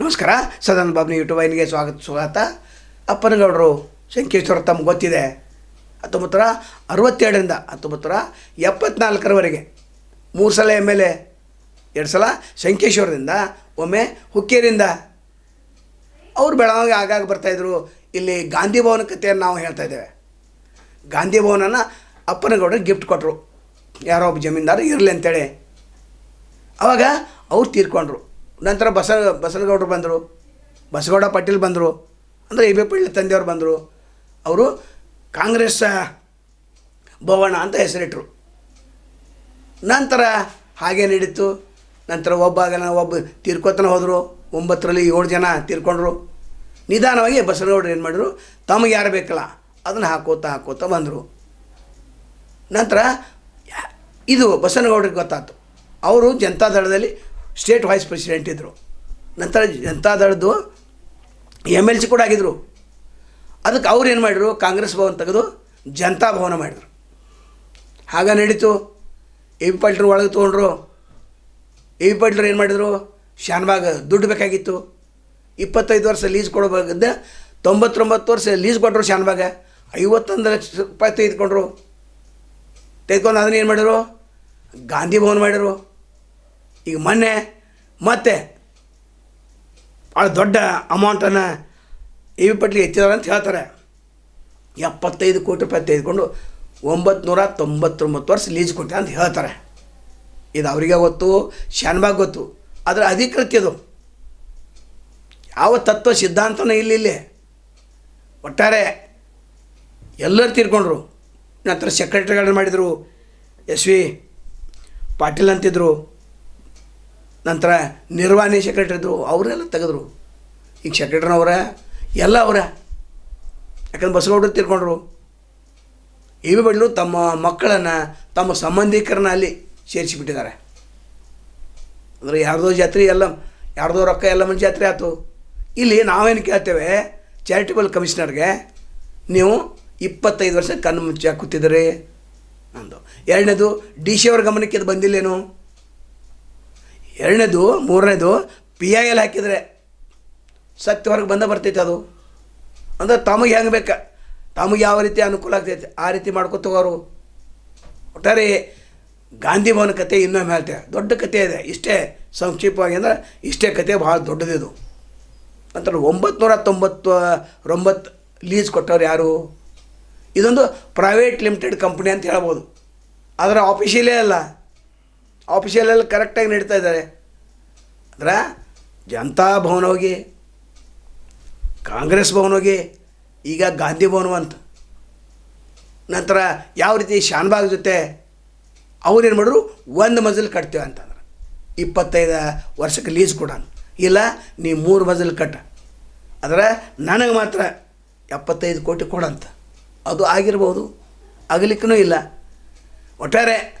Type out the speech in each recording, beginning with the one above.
ನಮಸ್ಕಾರ ಸದಾನಂದ ಬಾಬ್ನಿ ಯೂಟ್ಯೂಬ್ ವಾಹಿನಿಗೆ ಸ್ವಾಗತ ಸ್ವಾಗತ. ಅಪ್ಪನಗೌಡರು ಶಂಕೇಶ್ವರ ತಮ್ಗೆ ಗೊತ್ತಿದೆ. ಹತ್ತೊಂಬತ್ತರ ಅರವತ್ತೆರಡರಿಂದ ಹತ್ತೊಂಬತ್ತರ ಎಪ್ಪತ್ನಾಲ್ಕರವರೆಗೆ ಮೂರು ಸಲ ಎಂ ಎಲ್ ಎ ಎರಡು ಸಲ ಶಂಕೇಶ್ವರದಿಂದ ಒಮ್ಮೆ ಹುಕ್ಕೇರಿಂದ ಅವರು ಬೆಳವಣಿಗೆ ಆಗಾಗ ಬರ್ತಾಯಿದ್ರು ಇಲ್ಲಿ ಗಾಂಧಿ ಭವನ ಕಥೆಯನ್ನು ನಾವು ಹೇಳ್ತಾ ಇದ್ದೇವೆ. ಗಾಂಧಿ ಭವನನ ಅಪ್ಪನಗೌಡರಿಗೆ ಗಿಫ್ಟ್ ಕೊಟ್ಟರು ಯಾರೋ ಒಬ್ಬ ಜಮೀನ್ದಾರ ಇರಲಿ ಅಂತೇಳಿ. ಅವಾಗ ಅವ್ರು ತೀರ್ಕೊಂಡ್ರು. ನಂತರ ಬಸ, ಬಸನಗೌಡರು ಬಂದರು, ಬಸಗೌಡ ಪಾಟೀಲ್ ಬಂದರು, ಅಂದರೆ ಎ ಬಿ ಪಾಟೀಲ್ ತಂದೆಯವರು ಬಂದರು. ಅವರು ಕಾಂಗ್ರೆಸ್ ಭವನ ಅಂತ ಹೆಸರಿಟ್ಟರು ನಂತರ ಹಾಗೆ ನಡೀತು. ನಂತರ ಒಬ್ಬ ಆಗನ ಒಬ್ಬ ತೀರ್ಕೋತನ ಹೋದರು. ಒಂಬತ್ತರಲ್ಲಿ ಏಳು ಜನ ತೀರ್ಕೊಂಡ್ರು. ನಿಧಾನವಾಗಿ ಬಸನಗೌಡರು ಏನು ಮಾಡಿದ್ರು? ತಮಗೆ ಯಾರು ಬೇಕಲ್ಲ, ಅದನ್ನು ಹಾಕೋತಾ ಹಾಕೋತಾ ಬಂದರು. ನಂತರ ಇದು ಬಸವನಗೌಡರಿಗೆ ಗೊತ್ತಾಯ್ತು ಅವರು ಜನತಾದಳದಲ್ಲಿ ಸ್ಟೇಟ್ ವೈಸ್ ಪ್ರೆಸಿಡೆಂಟ್ ಇದ್ದರು ನಂತರ ಜನತಾದಳದ್ದು ಎಂ ಎಲ್ ಸಿ ಕೂಡ ಆಗಿದ್ದರು ಅದಕ್ಕೆ ಅವ್ರು ಏನು ಮಾಡಿದ್ರು? ಕಾಂಗ್ರೆಸ್ ಭವನ ತೆಗೆದು ಜನತಾ ಭವನ ಮಾಡಿದರು. ಹಾಗೆ ನಡೀತು. ಎ ಪಿ ಪಾಟೀಲ್ರು ಒಳಗೆ ತೊಗೊಂಡ್ರು. ಎ ಪಿ ಪಾಟೀಲ್ರು ಏನು ಮಾಡಿದರು? ಶಾನ್ಬಾಗ್ ದುಡ್ಡು ಬೇಕಾಗಿತ್ತು. ಇಪ್ಪತ್ತೈದು ವರ್ಷ ಲೀಸ್ ಕೊಡಬೇಕಿದ್ದ ತೊಂಬತ್ತೊಂಬತ್ತು ವರ್ಷ ಲೀಸ್ ಕೊಟ್ಟರು ಶಾನ್ಬಾಗ ಐವತ್ತೊಂದು ಲಕ್ಷ ರೂಪಾಯಿ ತೆಗೆದುಕೊಂಡ್ರು. ತೆಗೆದುಕೊಂಡು ಅದನ್ನ ಏನು ಮಾಡಿದ್ರು? ಗಾಂಧಿ ಭವನ ಮಾಡಿದರು. ಈಗ ಮೊನ್ನೆ ಮತ್ತೆ ಭಾಳ ದೊಡ್ಡ ಅಮೌಂಟನ್ನು ಎ ವಿ ಪಟ್ಲಿ ಹೆಚ್ಚಿದಾರೆ ಅಂತ ಹೇಳ್ತಾರೆ. ಎಪ್ಪತ್ತೈದು ಕೋಟಿ ರೂಪಾಯಿ ತೆಗೆದುಕೊಂಡು ಒಂಬತ್ತು ನೂರ ತೊಂಬತ್ತೊಂಬತ್ತು ವರ್ಷ ಲೀಜ್ ಕೊಟ್ಟೆ ಅಂತ ಹೇಳ್ತಾರೆ. ಇದು ಅವರಿಗೆ ಗೊತ್ತು ಶಾನ್ಬಾಗ್ ಗೊತ್ತು. ಅದರ ಅಧಿಕೃತ್ಯದು ಯಾವ ತತ್ವ ಸಿದ್ಧಾಂತನೂ ಇಲ್ಲ ಇಲ್ಲಿ. ಒಟ್ಟಾರೆ ಎಲ್ಲರೂ ತೀರ್ಕೊಂಡ್ರು. ನಂತರ ಸೆಕ್ರೆಟರಿಗಳನ್ನ ಮಾಡಿದರು. ಎಸ್ ವಿ ಪಾಟೀಲ್ ಅಂತಿದ್ರು. ನಂತರ ನಿರ್ವಹಣೆ ಸೆಕ್ರೆಟರಿ ಇದ್ದರು ಅವರೆಲ್ಲ ತೆಗೆದ್ರು. ಈಗ ಸೆಕ್ರೆಟ್ರಿನವ್ರ ಎಲ್ಲ ಅವರ. ಯಾಕಂದ್ರೆ ಬಸವಗೌಡರು ತೀರ್ಕೊಂಡ್ರು. ಇ ಬಡ್ಲು ತಮ್ಮ ಮಕ್ಕಳನ್ನು, ತಮ್ಮ ಸಂಬಂಧಿಕರನ್ನ ಅಲ್ಲಿ ಸೇರಿಸಿಬಿಟ್ಟಿದ್ದಾರೆ. ಅಂದರೆ ಯಾರ್ದೋ ಜಾತ್ರೆ ಎಲ್ಲ, ಯಾರ್ದೋ ರೊಕ್ಕ ಎಲ್ಲ ಮಂದಿ ಜಾತ್ರೆ ಆಯ್ತು. ಇಲ್ಲಿ ನಾವೇನು ಕೇಳ್ತೇವೆ, ಚಾರಿಟಬಲ್ ಕಮಿಷನರ್ಗೆ, ನೀವು ಇಪ್ಪತ್ತೈದು ವರ್ಷ ಕಣ್ಣು ಮುಚ್ಚಿ ಕೂತಿದ್ದೀರಿ ಅಂದು. ಎರಡನೇದು, ಡಿ ಸಿ ಅವ್ರ ಗಮನಕ್ಕೆ ಇದು ಬಂದಿಲ್ಲೇನು? ಎರಡನೇದು, ಮೂರನೇದು ಪಿ ಐ ಎಲ್ ಹಾಕಿದರೆ ಸತ್ಯ ಬಂದ ಬರ್ತೈತೆ ಅದು. ಅಂದ್ರೆ ತಮಗೆ ಹೆಂಗೆ ಬೇಕು? ತಮಗೆ ಯಾವ ರೀತಿ ಅನುಕೂಲ ಆಗ್ತೈತೆ? ಆ ರೀತಿ ಮಾಡ್ಕೊತ ಹೋಗೋರು. ಒಟ್ಟಾರೆ ಗಾಂಧಿ ಭವನ ಕತೆ ಇನ್ನೊಮ್ಮೆ ಹೇಳ್ತೆ ದೊಡ್ಡ ಕತೆ ಇದೆ. ಇಷ್ಟೇ ಸಂಕ್ಷಿಪ್ತವಾಗಿ ಅಂದ್ರೆ ಇಷ್ಟೇ ಕತೆ ಭಾಳ ದೊಡ್ಡದಿದು ಅಂತ ಒಂಬತ್ತು ನೂರ ತೊಂಬತ್ತು ಒಂಬತ್ತು ಲೀಸ್ ಕೊಟ್ಟವ್ರು ಯಾರು? ಇದೊಂದು ಪ್ರೈವೇಟ್ ಲಿಮಿಟೆಡ್ ಕಂಪ್ನಿ ಅಂತ ಹೇಳ್ಬೋದು. ಅದರ ಆಫೀಷಿಯಲೇ ಅಲ್ಲ. ಆಫೀಷಿಯಲೆಲ್ಲ ಕರೆಕ್ಟಾಗಿ ನಡೀತಾ ಇದ್ದಾರೆ. ಅಂದ್ರೆ ಜನತಾ ಭವನ ಹೋಗಿ, ಕಾಂಗ್ರೆಸ್ ಭವನ ಹೋಗಿ, ಈಗ ಗಾಂಧಿ ಭವನ ಅಂತ ನಂತರ ಯಾವ ರೀತಿ ಶಾನ್ಬಾಗ್ ಜೊತೆ ಅವ್ರೇನು ಮಾಡಿದ್ರು? ಒಂದು ಮಜಲ್ ಕಟ್ತೇವೆ ಅಂತಂದ್ರೆ. ಇಪ್ಪತ್ತೈದು ವರ್ಷಕ್ಕೆ ಲೀಸ್ ಕೊಡೋಣ. ಇಲ್ಲ, ನೀ ಮೂರು ಮಜಲ್ ಕಟ್ಟ. ಆದರೆ ನನಗೆ ಮಾತ್ರ ಎಪ್ಪತ್ತೈದು ಕೋಟಿ ಕೊಡಂತ. ಅದು ಆಗಿರ್ಬೋದು. ಆಗಲಿಕ್ಕೂ ಇಲ್ಲ. ಒಟ್ಟಾರೆ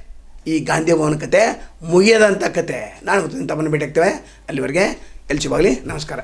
ಈ ಗಾಂಧಿ ಭವನ ಕತೆ ಮುಗಿಯದಂಥ ಕತೆ. ನಾನು ತಮ್ಮನ್ನು ಭೇಟಿ ಆಗ್ತೇವೆ. ಅಲ್ಲಿವರೆಗೆ ಎಲ್ಚಿ ಬಾಗಲಿ ನಮಸ್ಕಾರ.